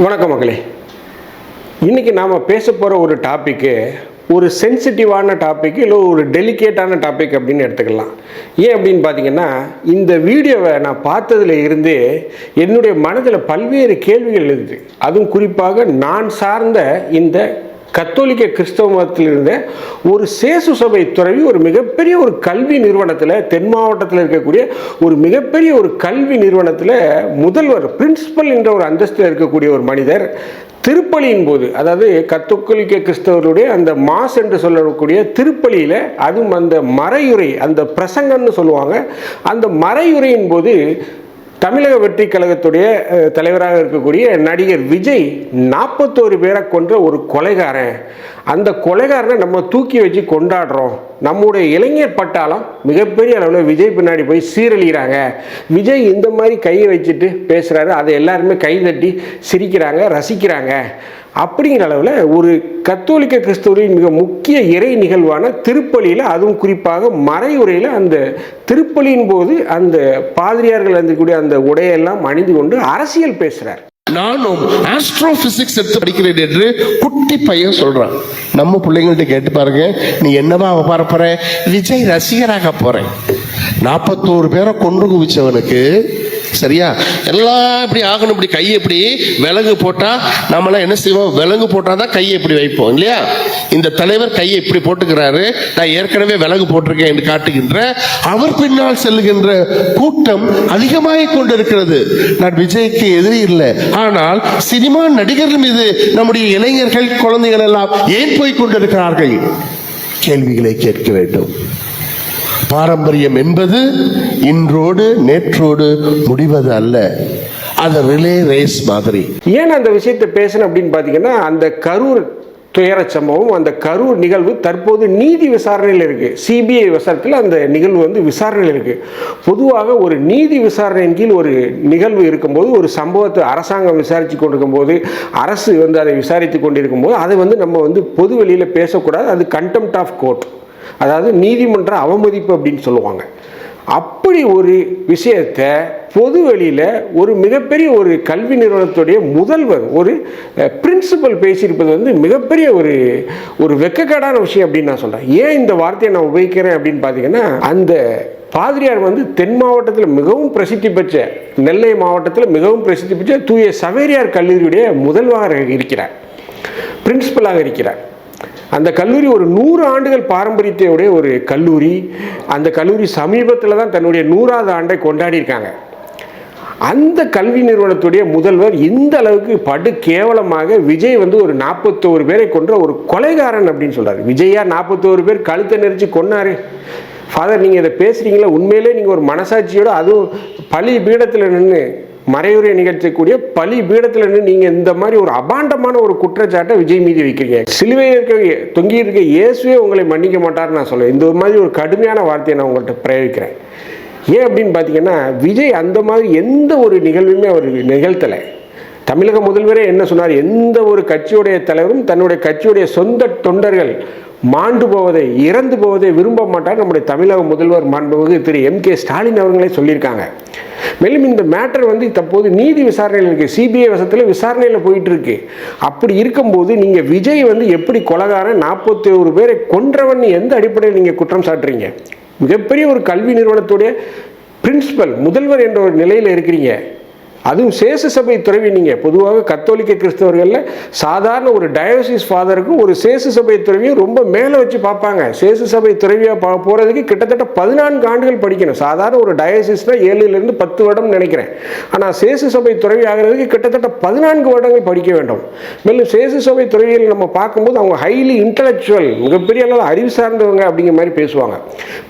வணக்கம் மக்களே. இன்றைக்கி நாம் பேச போகிற ஒரு டாப்பிக்கு ஒரு சென்சிட்டிவான டாபிக் இல்லை ஒரு டெலிகேட்டான டாபிக் அப்படின்னு எடுத்துக்கலாம். ஏன் அப்படின்னு பார்த்தீங்கன்னா இந்த வீடியோவை நான் பார்த்ததுல இருந்தே என்னுடைய மனதில் பல்வேறு கேள்விகள் எழுதுது அதுவும் குறிப்பாக நான் சார்ந்த இந்த கத்தோலிக்க கிறிஸ்தவ மதத்தில் இருந்த ஒரு சேசு சபை துறவி ஒரு மிகப்பெரிய ஒரு கல்வி நிறுவனத்தில் தென் மாவட்டத்தில் இருக்கக்கூடிய ஒரு மிகப்பெரிய ஒரு கல்வி நிறுவனத்தில் முதல்வர் பிரின்சிபல் என்ற ஒரு அந்தஸ்தில் இருக்கக்கூடிய ஒரு மனிதர் திருப்பலியின் போது அதாவது கத்தோலிக்க கிறிஸ்தவருடைய அந்த மாஸ் என்று சொல்லக்கூடிய திருப்பலியில் அதுவும் அந்த மறையுரை அந்த பிரசங்கன்னு சொல்லுவாங்க அந்த மறையுரையின் போது தமிழக வெற்றி கழகத்துடைய தலைவராக இருக்கக்கூடிய நடிகர் விஜய் நாற்பத்தோரு பேரை கொன்ற ஒரு கொலைகாரன். அந்த கொலைகாரனை நம்ம தூக்கி வச்சு கொண்டாடுறோம். நம்முடைய இளைஞர் பட்டாளம் மிகப்பெரிய அளவில் விஜய் பின்னாடி போய் சீரழிகிறாங்க. விஜய் இந்த மாதிரி கையை வச்சுட்டு பேசுகிறாரு அதை எல்லாருமே கைதட்டி சிரிக்கிறாங்க ரசிக்கிறாங்க. அப்படிங்கிற அளவில் ஒரு கத்தோலிக்க கிறிஸ்தவரின் மிக முக்கிய இறை நிகழ்வான திருப்பலியில் அதுவும் குறிப்பாக மறையுறையில் அந்த திருப்பலியின் போது அந்த பாதிரியார்கள் அணிந்திருக்கக்கூடிய அந்த உடையெல்லாம் அணிந்து கொண்டு அரசியல் பேசுகிறார் நானும் ஆஸ்ட்ரோபிசிக்ஸ் எடுத்து படிக்கிறேன் என்று குட்டி பையன் சொல்றான். நம்ம பிள்ளைங்கள்ட்ட கேட்டு பாருங்க நீ என்னவா பார போற? விஜய் ரசிகராக போறேன். நாற்பத்தோரு பேரை கொண்டு குவிச்சவனுக்கு சரியா? எல்லாம் இப்படி ஆகணும் இப்படி கையை இப்படி விலங்கு போட்டால் நம்மளாம் என்ன செய்வோம்? விலங்கு போட்டால் தான் கையை இப்படி வைப்போம் இல்லையா? இந்த தலைவர் கையை இப்படி போட்டுக்கிறாரு. நான் ஏற்கனவே விலங்கு போட்டிருக்கேன் என்று காட்டுகின்ற அவர் பின்னால் செல்லுகின்ற கூட்டம் அதிகமாக கொண்டிருக்கிறது. நான் விஜய்க்கு எதிரி இல்லை. ஆனால் சினிமா நடிகர்கள் மீது நம்முடைய இளைஞர்கள் குழந்தைகள் எல்லாம் ஏன் போய் கொண்டிருக்கிறார்கள்? கேள்விகளை கேட்க வேண்டும். பாரம்பரியம் என்பது இன்றோடு நேற்றோடு முடிவது அல்ல. அது ரிலே ரேஸ் மாதிரி. ஏன் அந்த விஷயத்தை பேசணும் அப்படின்னு பார்த்தீங்கன்னா அந்த கரூர் துயர சம்பவம் அந்த கரூர் நிகழ்வு தற்போது நீதி விசாரணையில் இருக்குது சிபிஐ விசாரத்தில் அந்த நிகழ்வு வந்து விசாரணையில் இருக்குது பொதுவாக ஒரு நீதி விசாரணையின் கீழ் ஒரு நிகழ்வு இருக்கும்போது ஒரு சம்பவத்தை அரசாங்கம் விசாரித்து கொண்டிருக்கும்போது அரசு வந்து அதை விசாரித்து கொண்டிருக்கும் போது அதை வந்து நம்ம வந்து பொது வெளியில் பேசக்கூடாது. அது கண்டெம்ட் ஆஃப் கோர்ட் அதாவது நீதிமன்ற அவமதிப்பு அப்படின்னு சொல்லுவாங்க. அப்படி ஒரு விஷயத்தை பொது வெளியில் ஒரு மிகப்பெரிய ஒரு கல்வி நிறுவனத்துடைய முதல்வர் ஒரு பிரின்சிபல் பேசியிருப்பது வந்து மிகப்பெரிய ஒரு ஒரு வெக்கக்கேடான விஷயம் அப்படின்னு நான் சொல்கிறேன் ஏன் இந்த வார்த்தையை நான் உபயோகிக்கிறேன் அப்படின்னு பார்த்தீங்கன்னா அந்த பாதிரியார் வந்து தென் மாவட்டத்தில் மிகவும் பிரசித்தி பெற்ற நெல்லை மாவட்டத்தில் மிகவும் பிரசித்தி பெற்ற தூய சவேரியார் கல்லூரியுடைய முதல்வராக இருக்கிறார். பிரின்சிபலாக இருக்கிறார். அந்த கல்லூரி ஒரு நூறு ஆண்டுகள் பாரம்பரியத்தையுடைய ஒரு கல்லூரி. அந்த கல்லூரி சமீபத்தில் தான் தன்னுடைய நூறாவது ஆண்டை கொண்டாடியிருக்காங்க. அந்த கல்வி நிறுவனத்துடைய முதல்வர் இந்த அளவுக்கு படு கேவலமாக விஜய் வந்து ஒரு நாற்பத்தோரு பேரை கொன்ற ஒரு கொலைகாரன் அப்படின்னு சொல்கிறார் விஜயா நாற்பத்தோரு பேர் கழுத்தை நெரிச்சு கொன்னாரு. ஃபாதர் நீங்கள் இதை பேசுகிறீங்களா உண்மையிலே நீங்கள் ஒரு மனசாட்சியோடு அதுவும் பழி பீடத்தில் நின்று மறையுறை நிகழ்த்தக்கூடிய பலி பீடத்தில் இருந்து நீங்கள் இந்த மாதிரி ஒரு அபாண்டமான ஒரு குற்றச்சாட்டை விஜய் மீது வைக்கிறீங்க. சிலுவையில் இருக்க தொங்கி இருக்க இயேசுவே உங்களை மன்னிக்க மாட்டார்னு நான் சொல்லுவேன் இந்த மாதிரி ஒரு கடுமையான வார்த்தையை நான் உங்கள்கிட்ட பிரயோகிக்கிறேன். ஏன் அப்படின்னு பார்த்தீங்கன்னா விஜய் அந்த மாதிரி எந்த ஒரு நிகழ்வுமே அவர் நிகழ்த்தலை. தமிழக முதல்வரே என்ன சொன்னார்? எந்த ஒரு கட்சியுடைய தலைவரும் தன்னுடைய கட்சியுடைய சொந்த தொண்டர்கள் மாண்டு போவதை இறந்து போவதை விரும்ப மாட்டார். நம்முடைய தமிழக முதல்வர் மாண்புமிகு திரு எம் கே ஸ்டாலின் அவர்களே சொல்லியிருக்காங்க. மேலும் இந்த மேட்டர் வந்து தற்போது நீதி விசாரணையில் இருக்கு. சிபிஐ வசத்தில் விசாரணையில் போயிட்டு இருக்கு அப்படி இருக்கும்போது நீங்கள் விஜய் வந்து எப்படி கொலகாரன் நாற்பத்தி ஒரு பேரை கொன்றவன் எந்த அடிப்படையில் நீங்கள் குற்றம் சாட்டுறீங்க? மிகப்பெரிய ஒரு கல்வி நிறுவனத்துடைய பிரின்சிபல் முதல்வர் என்ற ஒரு நிலையில் இருக்கிறீங்க. அதுவும் சேசு சபை துறவி நீங்கள் பொதுவாக கத்தோலிக்க கிறிஸ்தவர்களில் சாதாரண ஒரு டயோசிஸ் ஃபாதருக்கும் ஒரு சேசு சபை துறவியும் ரொம்ப மேலே வச்சு பார்ப்பாங்க. சேசு சபை துறவியாக பா போகிறதுக்கு கிட்டத்தட்ட பதினான்கு ஆண்டுகள் படிக்கணும். சாதாரண ஒரு டயோசிஸ்னால் ஏழுலேருந்து பத்து வருடம் நினைக்கிறேன். ஆனால் சேசு சபை துறவி ஆகிறதுக்கு கிட்டத்தட்ட பதினான்கு வருடங்கள் படிக்க வேண்டும். மேலும் சேசு சபை துறவியில் நம்ம பார்க்கும்போது அவங்க ஹைலி இன்டலெக்சுவல் மிகப்பெரிய அளவில் அறிவு சார்ந்தவங்க அப்படிங்கிற மாதிரி பேசுவாங்க.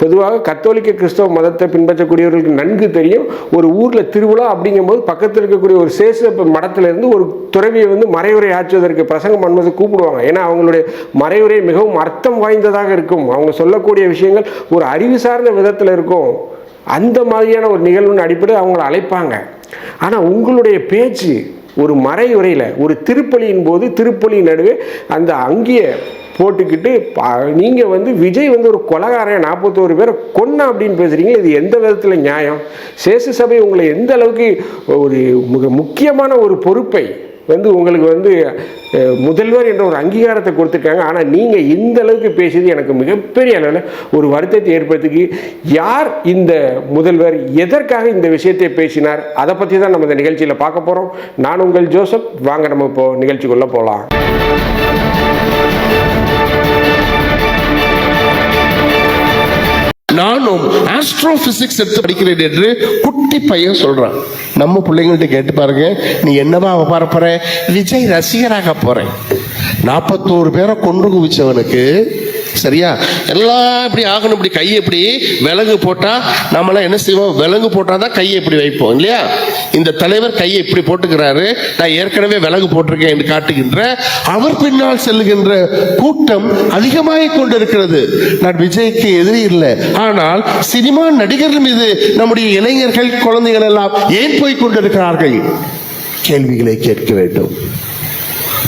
பொதுவாக கத்தோலிக்க கிறிஸ்தவ மதத்தை பின்பற்றக்கூடியவர்களுக்கு நன்கு தெரியும். ஒரு ஊரில் திருவிழா அப்படிங்கும்போது பக்கத்தில் இருக்கக்கூடிய ஒரு சேச மடத்துல இருந்து ஒரு துறவியை வந்து மறைவுரை ஆற்றுவதற்கு பிரசங்கம் பண்ணுவது கூப்பிடுவாங்க. ஏன்னா அவங்களுடைய மறைவுரை மிகவும் அர்த்தம் வாய்ந்ததாக இருக்கும். அவங்க சொல்லக்கூடிய விஷயங்கள் ஒரு அறிவு சார்ந்த விதத்தில் இருக்கும். அந்த மாதிரியான ஒரு நிகழ்வின் அடிப்படை அவங்கள அழைப்பாங்க. ஆனால் உங்களுடைய பேச்சு ஒரு மறையுறையில் ஒரு திருப்பலியின் போது திருப்பலியின் நடுவே அந்த அங்கேயே போட்டுக்கிட்டு நீங்கள் வந்து விஜய் வந்து ஒரு கொலகாரன் நாற்பத்தோரு பேரை கொன்னா அப்படின்னு பேசுகிறீங்க இது எந்த விதத்தில் நியாயம்? சேசு சபை உங்களை எந்த அளவுக்கு ஒரு மிக முக்கியமான ஒரு பொறுப்பை வந்து உங்களுக்கு வந்து முதல்வர் என்ற ஒரு அங்கீகாரத்தை கொடுத்துருக்காங்க. ஆனால் நீங்கள் இந்த அளவுக்கு பேசியது எனக்கு மிகப்பெரிய அளவில் ஒரு வருத்தத்தை ஏற்படுத்திக்கு யார் இந்த முதல்வர்? எதற்காக இந்த விஷயத்தை பேசினார்? அதை பற்றி தான் நம்ம இந்த நிகழ்ச்சியில் பார்க்க போகிறோம் நான் உங்கள் ஜோசப். வாங்க நம்ம இப்போ நிகழ்ச்சிக்குள்ளே போகலாம் நானும் ஆஸ்ட்ரோ பிசிக்ஸ் எடுத்து படிக்கிறேன் என்று குட்டி பையன் சொல்றான். நம்ம பிள்ளைங்கள்ட்ட கேட்டு பாருங்க நீ என்னவா அவ போற? விஜய் ரசிகராக போறேன். நாற்பத்தோரு பேரை கொண்டு குவிச்சவனுக்கு சரியா? எல்லாம் இப்படி ஆகணும் இப்படி கையை இப்படி விலங்கு போட்டா நம்மளாம் என்ன செய்வோம்? விலங்கு போட்டா தான் கையை இப்படி வைப்போம் இல்லையா? இந்த தலைவர் கையை இப்படி போட்டுக்கிறாரு. நான் ஏற்கனவே விலங்கு போட்டிருக்கேன் என்று காட்டுகின்ற அவர் பின்னால் செல்லுகின்ற கூட்டம் அதிகமாகிக் கொண்டிருக்கிறது. நான் விஜய்க்கு எதிரி இல்லை. ஆனால் சினிமா நடிகர்கள் மீது நம்முடைய இளைஞர்கள் குழந்தைகள் எல்லாம் ஏன் போய் கொண்டிருக்கிறார்கள்? கேள்விகளை கேட்க வேண்டும்.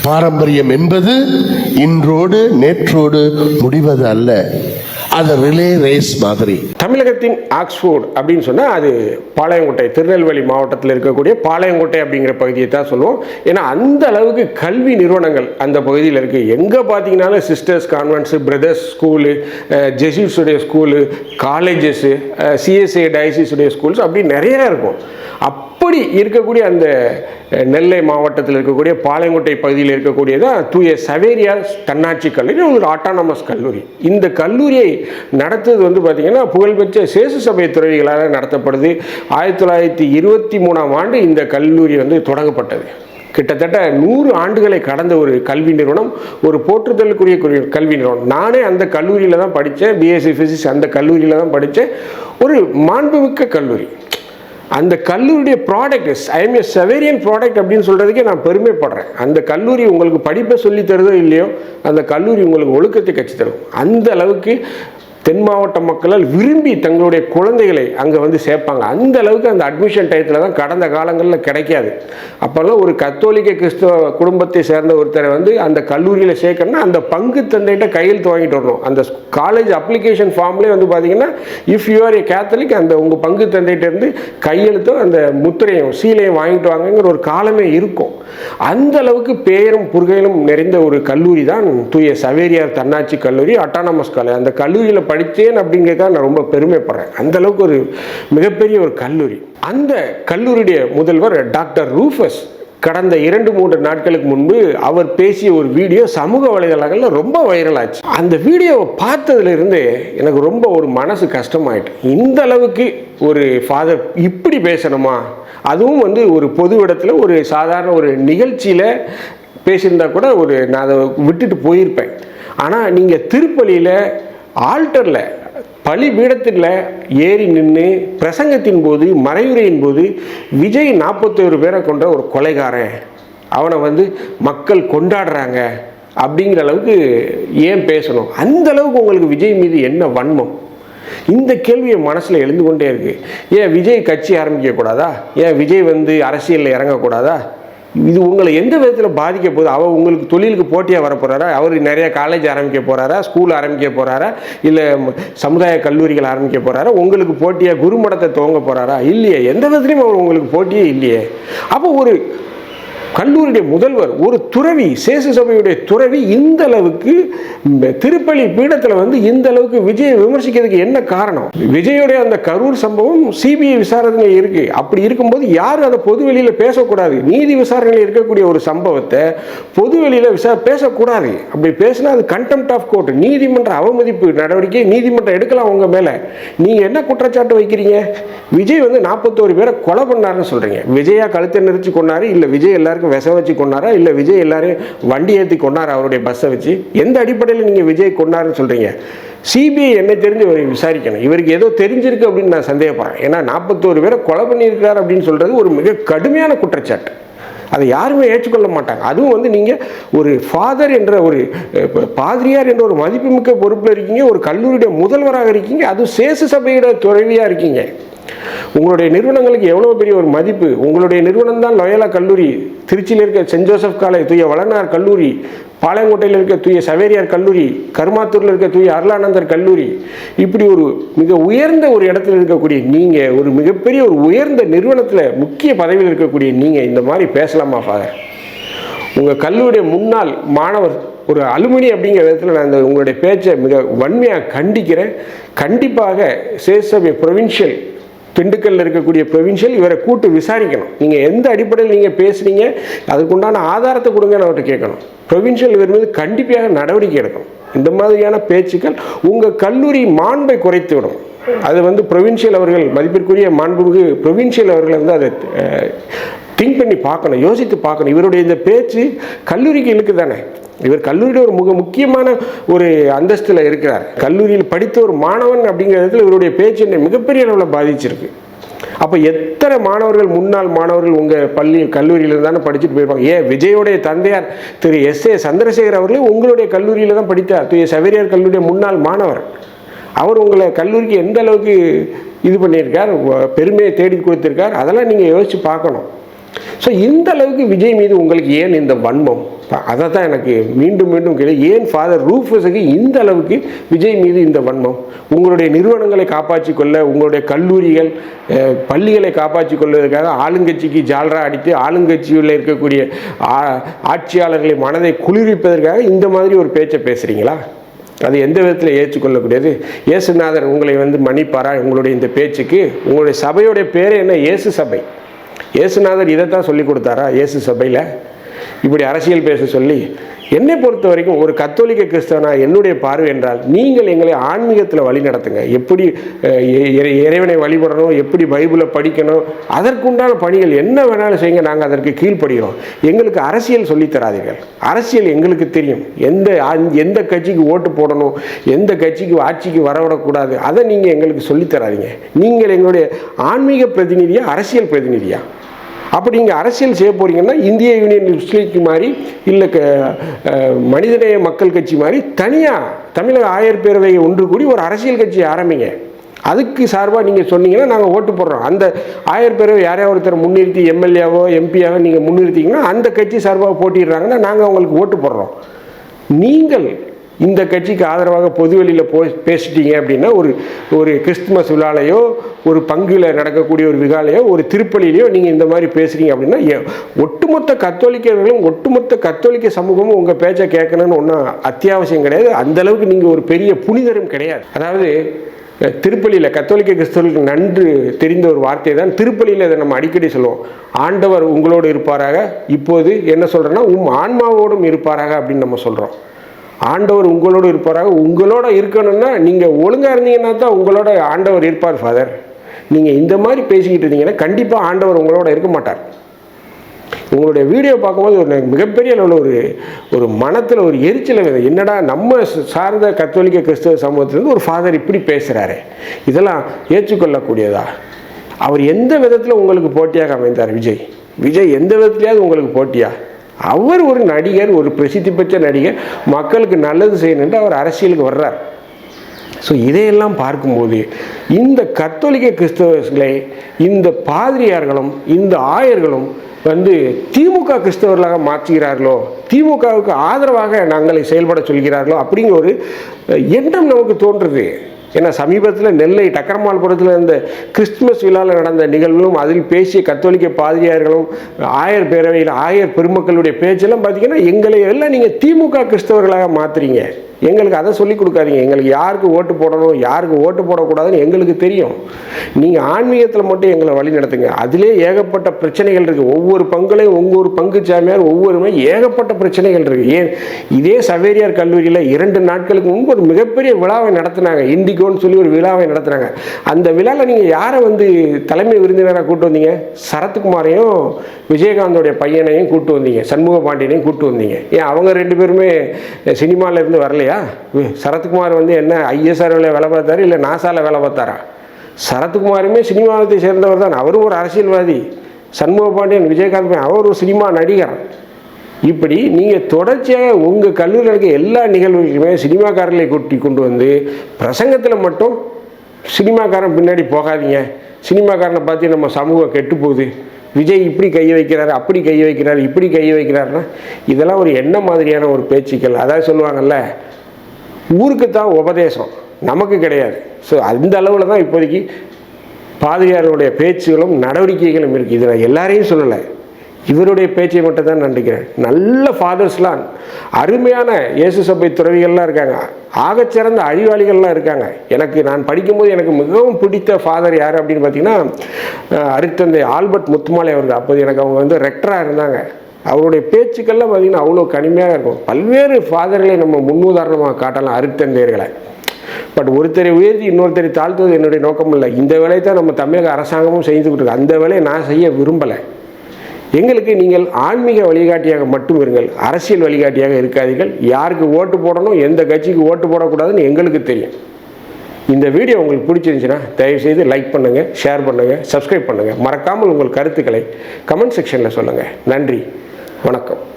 பாரம்பரியம் என்பது இன்றோடு நேற்றோடு முடிவது அல்ல. அது ரிலே ரேஸ் மாதிரி. தமிழகத்தின் ஆக்ஸ்போர்ட் அப்படின்னு சொன்னால் அது பாளையங்கோட்டை திருநெல்வேலி மாவட்டத்தில் இருக்கக்கூடிய பாளையங்கோட்டை அப்படிங்கிற பகுதியை தான் சொல்லுவோம். ஏன்னா அந்த அளவுக்கு கல்வி நிறுவனங்கள் அந்த பகுதியில் இருக்குது எங்கே பார்த்தீங்கன்னாலும் சிஸ்டர்ஸ் கான்வென்ட்ஸு பிரதர்ஸ் ஸ்கூலு ஜெசிஸுடைய ஸ்கூலு காலேஜஸ்ஸு சிஎஸ்ஏ டயசிஸுடைய ஸ்கூல்ஸ் அப்படி நிறையா இருக்கும். அப்படி இருக்கக்கூடிய அந்த நெல்லை மாவட்டத்தில் இருக்கக்கூடிய பாளையங்கோட்டை பகுதியில் இருக்கக்கூடியதான் தூய சவேரியார் தன்னாட்சி கல்லூரி ஒரு ஆட்டானமஸ் கல்லூரி. இந்த கல்லூரியை நடத்துவது வந்து பார்த்திங்கன்னா புகழ்பெற்ற சேசு சபை துறவிகளால் நடத்தப்படுது. ஆயிரத்தி தொள்ளாயிரத்தி இருபத்தி மூணாம் ஆண்டு இந்த கல்லூரி வந்து தொடங்கப்பட்டது. கிட்டத்தட்ட நூறு ஆண்டுகளை கடந்த ஒரு கல்வி நிறுவனம் ஒரு போற்றுதலுக்குரிய கல்வி நிறுவனம். நானே அந்த கல்லூரியில் தான் படித்தேன் பிஎஸ்சி ஃபிசிக்ஸ் அந்த கல்லூரியில் தான் படித்தேன். ஒரு மாண்புமிக்க கல்லூரி. அந்த கல்லூரியுடைய product I am a Xaverian product அப்படின்னு சொல்கிறதுக்கே நான் பெருமைப்படுறேன். அந்த கல்லூரி உங்களுக்கு படிப்பை சொல்லி தருதோ இல்லையோ அந்த கல்லூரி உங்களுக்கு ஒழுக்கத்தை கற்றுத் தரும். அந்த அளவுக்கு தென் மாவட்ட மக்களால் விரும்பி தங்களுடைய குழந்தைகளை அங்கே வந்து சேர்ப்பாங்க. அந்த அளவுக்கு அந்த அட்மிஷன் டயத்தில் தான் கடந்த காலங்களில் கிடைக்காது. அப்போல்லாம் ஒரு கத்தோலிக்க கிறிஸ்தவ குடும்பத்தை சேர்ந்த ஒருத்தரை வந்து அந்த கல்லூரியில் சேர்க்கணும்னா அந்த பங்கு தந்தைகிட்ட கையெழுத்து வாங்கிட்டு வரணும். அந்த காலேஜ் அப்ளிகேஷன் ஃபார்ம்லேயே வந்து பார்த்தீங்கன்னா if you are a Catholic அந்த உங்கள் பங்கு தந்தைகிட்ட இருந்து கையெழுத்தும் அந்த முத்திரையும் சீலையும் வாங்கிட்டு வாங்கங்கிற ஒரு காலமே இருக்கும். அந்த அளவுக்கு பேரும் புர்கையிலும் நிறைந்த ஒரு கல்லூரி தான் தூய சவேரியார் தன்னாட்சி கல்லூரி அட்டானமஸ் காலேஜ் அந்த கல்லூரியில் படித்தேன் அப்படிங்கிறத நான் ரொம்ப பெருமைப்படுறேன். அந்த அளவுக்கு ஒரு மிகப்பெரிய ஒரு கல்லூரி. அந்த கல்லூரியுடைய முதல்வர் டாக்டர் ரூஃபஸ் கடந்த இரண்டு மூன்று நாட்களுக்கு முன்பு அவர் பேசிய ஒரு வீடியோ சமூக வலைதளங்களில் ரொம்ப வைரல் ஆச்சு. அந்த வீடியோவை பார்த்ததுலேருந்து எனக்கு ரொம்ப ஒரு மனசு கஷ்டமாயிட்டு இந்த அளவுக்கு ஒரு ஃபாதர் இப்படி பேசணுமா? அதுவும் வந்து ஒரு பொது இடத்துல ஒரு சாதாரண ஒரு நிகழ்ச்சியில் பேசியிருந்தா கூட ஒரு நான் அதை விட்டுட்டு போயிருப்பேன். ஆனால் நீங்கள் திருப்பலியில் ஆல்டரில் பலிபீடத்தில் ஏறி நின்று பிரசங்கத்தின் போது மறைவுரையின் போது விஜய் நாற்பத்தோரு பேரை கொண்ட ஒரு கொலைகாரன். அவனை வந்து மக்கள் கொண்டாடுறாங்க அப்படிங்கிற அளவுக்கு ஏன் பேசணும்? அந்த அளவுக்கு உங்களுக்கு விஜய் மீது என்ன வன்மம்? இந்த கேள்வி என் மனசில் எழுந்து கொண்டே இருக்குது ஏன் விஜய் கட்சி ஆரம்பிக்கக்கூடாதா? ஏன் விஜய் வந்து அரசியலில் இறங்கக்கூடாதா? இது உங்களை எந்த விதத்தில் பாதிக்க போகுது? அவர் உங்களுக்கு தொழிலுக்கு போட்டியாக வர போகிறாரா அவர் நிறைய காலேஜ் ஆரம்பிக்க போகிறாரா ஸ்கூல் ஆரம்பிக்க போகிறாரா இல்லை சமுதாய கல்லூரிகள் ஆரம்பிக்க போகிறாரா உங்களுக்கு போட்டியாக குருமடத்தை துவங்க போகிறாரா இல்லையே. எந்த விதத்துலையும் அவர் உங்களுக்கு போட்டியே இல்லையே. அப்போ ஒரு கல்லூரியுடைய முதல்வர் ஒரு துறவி சேசு சபையுடைய துறவி இந்த அளவுக்கு திருப்பள்ளி திருப்பலி பீடத்தில் வந்து இந்த அளவுக்கு விஜயை விமர்சிக்கிறதுக்கு என்ன காரணம்? விஜயுடைய அந்த கரூர் சம்பவம் சிபிஐ விசாரணை இருக்கு. அப்படி இருக்கும்போது யாரும் அதை பொது வெளியில் பேசக்கூடாது. நீதி விசாரணையில் இருக்கக்கூடிய ஒரு சம்பவத்தை பொது வெளியில் விசா பேசக்கூடாது. அப்படி பேசினா அது கண்டெம்ட் ஆஃப் கோர்ட் நீதிமன்ற அவமதிப்பு நடவடிக்கை நீதிமன்றம் எடுக்கலாம் உங்கள் மேலே. நீங்கள் என்ன குற்றச்சாட்டு வைக்கிறீங்க? விஜய் வந்து நாற்பத்தோரு பேரை கொலை பண்ணாருன்னு சொல்கிறீங்க விஜயா கழுத்தை நெரிச்சு கொண்டாரு இல்லை விஜய் எல்லாருக்கும் விஷம் வச்சு கொண்டாரா? இல்லை விஜய் எல்லாரையும் வண்டி ஏற்றி கொண்டாரா அவருடைய பஸ்ஸை வச்சு? எந்த அடிப்படையில் நீங்க விஜய் கொண்டாருன்னு சொல்றீங்க? சிபிஐ என்னை தெரிஞ்சு இவரை விசாரிக்கணும். இவருக்கு ஏதோ தெரிஞ்சிருக்கு அப்படின்னு நான் சந்தேகப்படுறேன். ஏன்னா நாற்பத்தோரு பேரை கொலை பண்ணியிருக்காரு அப்படின்னு சொல்றது ஒரு மிக கடுமையான குற்றச்சாட்டு. அதை யாருமே ஏற்றுக்கொள்ள மாட்டாங்க. அதுவும் வந்து நீங்கள் ஒரு ஃபாதர் என்ற ஒரு பாதிரியார் என்ற ஒரு மதிப்புமிக்க பொறுப்பில் இருக்கீங்க. ஒரு கல்லூரியுடைய முதல்வராக இருக்கீங்க. அதுவும் சேசு சபையோட துறவியாக இருக்கீங்க. உங்களுடைய நிறுவனங்களுக்கு எவ்வளோ பெரிய ஒரு மதிப்பு? உங்களுடைய நிறுவனம் தான் லொயலா கல்லூரி. திருச்சியில் இருக்க சென்ட் ஜோசப் காலேஜ் தூய வளனார் கல்லூரி. பாளையங்கோட்டையில் இருக்க தூய சவேரியார் கல்லூரி. கருமாத்தூரில் இருக்க தூய அருளானந்தர் கல்லூரி. இப்படி ஒரு மிக உயர்ந்த ஒரு இடத்துல இருக்கக்கூடிய நீங்கள் ஒரு மிகப்பெரிய ஒரு உயர்ந்த நிறுவனத்தில் முக்கிய பதவியில் இருக்கக்கூடிய நீங்கள் இந்த மாதிரி பேசலாமா ஃபாதர் உங்கள் கல்லூரிய முன்னாள் மாணவர் ஒரு அலுமினி அப்படிங்கிற விதத்தில் நான் இந்த உங்களுடைய பேச்சை மிக வன்மையாக கண்டிக்கிறேன். கண்டிப்பாக சேசபை ப்ரொவின்ஷியல் திண்டுக்கல்ல இருக்கக்கூடிய ப்ரொவின்ஷியல் இவரை கூட்டு விசாரிக்கணும். நீங்கள் எந்த அடிப்படையில் நீங்கள் பேசுனீங்க அதுக்குண்டான ஆதாரத்தை கொடுங்கன்னு அவர்கிட்ட கேட்கணும். ப்ரொவின்ஷியல் இவர் மீது கண்டிப்பாக நடவடிக்கை எடுக்கணும். இந்த மாதிரியான பேச்சுக்கள் உங்கள் கல்லூரி மாண்பை குறைத்து விடும். அது வந்து ப்ரொவின்ஷியல் அவர்கள் மதிப்பிற்குரிய மாண்புமிகு ப்ரொவின்ஷியல் அவர்கள் வந்து அதை திங்க் பண்ணி பார்க்கணும் யோசித்து பார்க்கணும். இவருடைய இந்த பேச்சு கல்லூரிக்கு இழுக்கு தானே இவர் கல்லூரியில் ஒரு மிக முக்கியமான ஒரு அந்தஸ்தில் இருக்கிறார். கல்லூரியில் படித்த ஒரு மாணவன் அப்படிங்கிற இடத்துல இவருடைய பேச்சு என்னை மிகப்பெரிய அளவில் பாதிச்சிருக்கு. அப்போ எத்தனை மாணவர்கள் முன்னாள் மாணவர்கள் உங்கள் பள்ளி கல்லூரியில் தானே படிச்சுட்டு போயிருப்பாங்க? ஏன் விஜயோடைய தந்தையார் திரு எஸ் ஏ சந்திரசேகர் அவர்களே உங்களுடைய கல்லூரியில் தான் படித்தார். திரு சவேரியார் கல்லூரிய முன்னாள் மாணவர். அவர் உங்களை கல்லூரிக்கு எந்த அளவுக்கு இது பண்ணியிருக்கார் பெருமையை தேடி கொடுத்துருக்கார் அதெல்லாம் நீங்கள் யோசித்து பார்க்கணும். ஸோ இந்த அளவுக்கு விஜய் மீது உங்களுக்கு ஏன் இந்த வன்மம்? அதை தான் எனக்கு மீண்டும் மீண்டும் கேள்வி. ஏன் ஃபாதர் ரூஃபஸுக்கு இந்த அளவுக்கு விஜய் மீது இந்த வன்மம்? உங்களுடைய நிறுவனங்களை காப்பாற்றி கொள்ள உங்களுடைய கல்லூரிகள் பள்ளிகளை காப்பாற்றி கொள்வதற்காக ஆளுங்கட்சிக்கு ஜால்ரா அடித்து ஆளுங்கட்சியில் இருக்கக்கூடிய ஆ- ஆட்சியாளர்களை மனதை குளிர்விப்பதற்காக இந்த மாதிரி ஒரு பேச்சை பேசுகிறீங்களா அது எந்த விதத்தில் ஏற்றுக்கொள்ளக்கூடியது? இயேசுநாதர் உங்களை வந்து மன்னிப்பாரா உங்களுடைய இந்த பேச்சுக்கு. உங்களுடைய சபையோடைய பேர் என்ன? இயேசு சபை. இயேசுநாதர் இதைத்தான் சொல்லி கொடுத்தாரா? இயேசு சபையில். இப்படி அரசியல் பேச சொல்லி என்னை பொறுத்த வரைக்கும் ஒரு கத்தோலிக்க கிறிஸ்தவனா என்னுடைய பார்வை என்றால் நீங்கள் எங்களை ஆன்மீகத்தில் வழி நடத்துங்க. எப்படி இறைவனை வழிபடணும் எப்படி பைபிளை படிக்கணும் அதற்குண்டான பணிகள் என்ன வேணாலும் செய்யுங்க நாங்கள் அதற்கு கீழ்ப்படுகிறோம். எங்களுக்கு அரசியல் சொல்லித்தராதீர்கள் அரசியல் எங்களுக்கு தெரியும். எந்த எந்த கட்சிக்கு ஓட்டு போடணும் எந்த கட்சிக்கு ஆட்சிக்கு வரவிடக்கூடாது அதை நீங்கள் எங்களுக்கு சொல்லித் தராதீங்க. நீங்கள் எங்களுடைய ஆன்மீக பிரதிநிதியா அரசியல் பிரதிநிதியா? அப்படி நீங்கள் அரசியல் செய்ய போகிறீங்கன்னா இந்திய யூனியன் முஸ்லீம் மாதிரி இல்லை க மனிதநேய மக்கள் கட்சி மாதிரி தனியாக தமிழக ஆயர் பேரவையை ஒன்று கூடி ஒரு அரசியல் கட்சியை ஆரம்பிங்க. அதுக்கு சார்பாக நீங்கள் சொன்னீங்கன்னா நாங்கள் ஓட்டு போடுறோம். அந்த ஆயர் பேரவை யாரையா ஒருத்தர் முன்னிறுத்தி எம்எல்ஏவோ எம்பியாவோ நீங்கள் முன்னிறுத்திங்கன்னா அந்த கட்சி சார்பாக போட்டிடுறாங்கன்னா நாங்கள் அவங்களுக்கு ஓட்டு போடுறோம். நீங்கள் இந்த கட்சிக்கு ஆதரவாக பொதுவெளியில் போ பேசிட்டீங்க அப்படின்னா ஒரு ஒரு கிறிஸ்துமஸ் விழாலையோ ஒரு பங்குல நடக்கக்கூடிய ஒரு விழாலையோ ஒரு திருப்பலியிலையோ நீங்கள் இந்த மாதிரி பேசுகிறீங்க அப்படின்னா ஒட்டுமொத்த கத்தோலிக்கர்களும் ஒட்டுமொத்த கத்தோலிக்க சமூகமும் உங்கள் பேச்சை கேட்கணும்னு ஒன்றும் அத்தியாவசியம் கிடையாது. அந்த அளவுக்கு நீங்கள் ஒரு பெரிய புனிதரும் கிடையாது. அதாவது திருப்பலியில் கத்தோலிக்க கிறிஸ்தவர்களுக்கு நன்று தெரிந்த ஒரு வார்த்தை தான் திருப்பலியில் இதை நம்ம அடிக்கடி சொல்லுவோம். ஆண்டவர் உங்களோடு இருப்பாராக இப்போது என்ன சொல்கிறேன்னா உம் ஆன்மாவோடும் இருப்பாராக அப்படின்னு நம்ம சொல்கிறோம் ஆண்டவர் உங்களோடு இருப்பாராக. உங்களோட இருக்கணும்னா நீங்கள் ஒழுங்காக இருந்தீங்கன்னா தான் உங்களோட ஆண்டவர் இருப்பார் ஃபாதர் நீங்கள் இந்த மாதிரி பேசிக்கிட்டு இருந்தீங்கன்னா கண்டிப்பாக ஆண்டவர் உங்களோட இருக்க மாட்டார். உங்களுடைய வீடியோ பார்க்கும்போது ஒரு மிகப்பெரிய அளவில் ஒரு ஒரு மனத்தில் ஒரு எரிச்சல் என்னடா நம்ம சார்ந்த கத்தோலிக்க கிறிஸ்தவ சமூகத்திலேருந்து ஒரு ஃபாதர் இப்படி பேசுகிறாரு இதெல்லாம் ஏற்றுக்கொள்ளக்கூடியதா? அவர் எந்த விதத்தில் உங்களுக்கு போட்டியாக அமைந்தார் விஜய்? விஜய் எந்த விதத்துலையாவது உங்களுக்கு போட்டியா? அவர் ஒரு நடிகர் ஒரு பிரசித்தி பெற்ற நடிகர். மக்களுக்கு நல்லது செய்யணுன்ட்டு அவர் அரசியலுக்கு வர்றார். ஸோ இதையெல்லாம் பார்க்கும்போது இந்த கத்தோலிக்க கிறிஸ்தவர்களை இந்த பாதிரியார்களும் இந்த ஆயர்களும் வந்து திமுக கிறிஸ்தவர்களாக மாற்றுகிறார்களோ திமுகவுக்கு ஆதரவாக நாங்களை செயல்பட சொல்கிறார்களோ அப்படிங்கிற ஒரு எண்ணம் நமக்கு தோன்றுது. ஏன்னா சமீபத்தில் நெல்லை டக்கரமால்புரத்தில் இருந்த கிறிஸ்துமஸ் விழாவில் நடந்த நிகழ்வுகளும் அதில் பேசிய கத்தோலிக்க பாதிரியார்களும் ஆயர் பேரவையில் ஆயர் பெருமக்களுடைய பேச்செல்லாம் பார்த்தீங்கன்னா எங்களை எல்லாம் நீங்கள் திமுக கிறிஸ்தவர்களாக மாற்றுறீங்க எங்களுக்கு அதை சொல்லி கொடுக்காதீங்க. எங்களுக்கு யாருக்கு ஓட்டு போடணும் யாருக்கு ஓட்டு போடக்கூடாதுன்னு எங்களுக்கு தெரியும். நீங்கள் ஆன்மீகத்தில் மட்டும் எங்களை வழி நடத்துங்க. அதிலே ஏகப்பட்ட பிரச்சனைகள் இருக்குது ஒவ்வொரு பங்குலையும் ஒவ்வொரு பங்கு சாமியார் ஒவ்வொருமே ஏகப்பட்ட பிரச்சனைகள் இருக்குது ஏன்? இதே சவேரியார் கல்லூரியில் இரண்டு நாட்களுக்கு முன்பு ஒரு மிகப்பெரிய விழாவை நடத்தினாங்க. இண்டிகோன்னு சொல்லி ஒரு விழாவை நடத்துனாங்க. அந்த விழாவில் நீங்கள் யாரை வந்து தலைமை விருந்தினராக கூட்டு வந்தீங்க? சரத்குமாரையும் விஜயகாந்தோடைய பையனையும் கூப்பிட்டு வந்தீங்க. சண்முக பாண்டியனையும் கூட்டு வந்தீங்க. ஏன்? அவங்க ரெண்டு பேருமே சினிமாவிலேருந்து வரலையா? இல்லையா? சரத்குமார் வந்து என்ன ஐஎஸ்ஆர்வில் வேலை பார்த்தாரு இல்லை நாசாவில் வேலை பார்த்தாரா? சரத்குமாருமே சினிமாவத்தை சேர்ந்தவர் தான். அவரும் ஒரு அரசியல்வாதி. சண்முக பாண்டியன் விஜயகாந்த் அவர் ஒரு சினிமா நடிகர். இப்படி நீங்கள் தொடர்ச்சியாக உங்கள் கல்லூரியில் இருக்க எல்லா நிகழ்வுகளுமே சினிமாக்காரர்களை கூட்டி கொண்டு வந்து பிரசங்கத்தில் மட்டும் சினிமாக்காரன் பின்னாடி போகாதீங்க. சினிமாக்காரனை பார்த்து நம்ம சமூகம் கெட்டு போகுது. விஜய் இப்படி கை வைக்கிறார் அப்படி கை வைக்கிறார் இப்படி கை வைக்கிறாருன்னா இதெல்லாம் ஒரு என்ன மாதிரியான ஒரு பேச்சுக்கள். அதாவது சொல்லுவாங்கல்ல ஊருக்கு தான் உபதேசம். நமக்கு கிடையாது. ஸோ அந்த அளவில் தான் இப்போதைக்கு பாதிரியாருடைய பேச்சுகளும் நடவடிக்கைகளும் இருக்குது இதை நான் எல்லாரையும் சொல்லலை. இவருடைய பேச்சை மட்டும் தான் நம்பிக்கிறேன் நல்ல ஃபாதர்ஸ்லாம் அருமையான இயேசு சபை துறவிகள்லாம் இருக்காங்க. ஆகச்சிறந்த அழிவாளிகள்லாம் இருக்காங்க. எனக்கு நான் படிக்கும்போது எனக்கு மிகவும் பிடித்த ஃபாதர் யார் அப்படின்னு பார்த்தீங்கன்னா அருத்தந்தை ஆல்பர்ட் முத்துமாலை அவர்கள். அப்போது எனக்கு அவங்க வந்து ரெக்டராக இருந்தாங்க. அவருடைய பேச்சுக்கள்லாம் பார்த்தீங்கன்னா அவ்வளோ கனிமையாக இருக்கும். பல்வேறு ஃபாதர்களை நம்ம முன்னுதாரணமாக காட்டலாம் அருட்தந்தையர்களை. பட் ஒருத்தரை உயர்த்தி இன்னொருத்தரை தாழ்த்துவது என்னுடைய நோக்கம் இல்லை. இந்த வேலையை தான் நம்ம தமிழக அரசாங்கமும் செய்துக்கிட்டு இருக்கோம் அந்த வேலையை நான் செய்ய விரும்பலை. எங்களுக்கு நீங்கள் ஆன்மீக வழிகாட்டியாக மட்டும் இருங்கள். அரசியல் வழிகாட்டியாக இருக்காதீர்கள். யாருக்கு ஓட்டு போடணும் எந்த கட்சிக்கு ஓட்டு போடக்கூடாதுன்னு எங்களுக்கு தெரியும். இந்த வீடியோ உங்களுக்கு பிடிச்சிருந்துச்சுன்னா தயவுசெய்து லைக் பண்ணுங்கள் ஷேர் பண்ணுங்கள் சப்ஸ்கிரைப் பண்ணுங்கள் மறக்காமல் உங்கள் கருத்துக்களை கமெண்ட் செக்ஷனில் சொல்லுங்கள் நன்றி. வணக்கம்.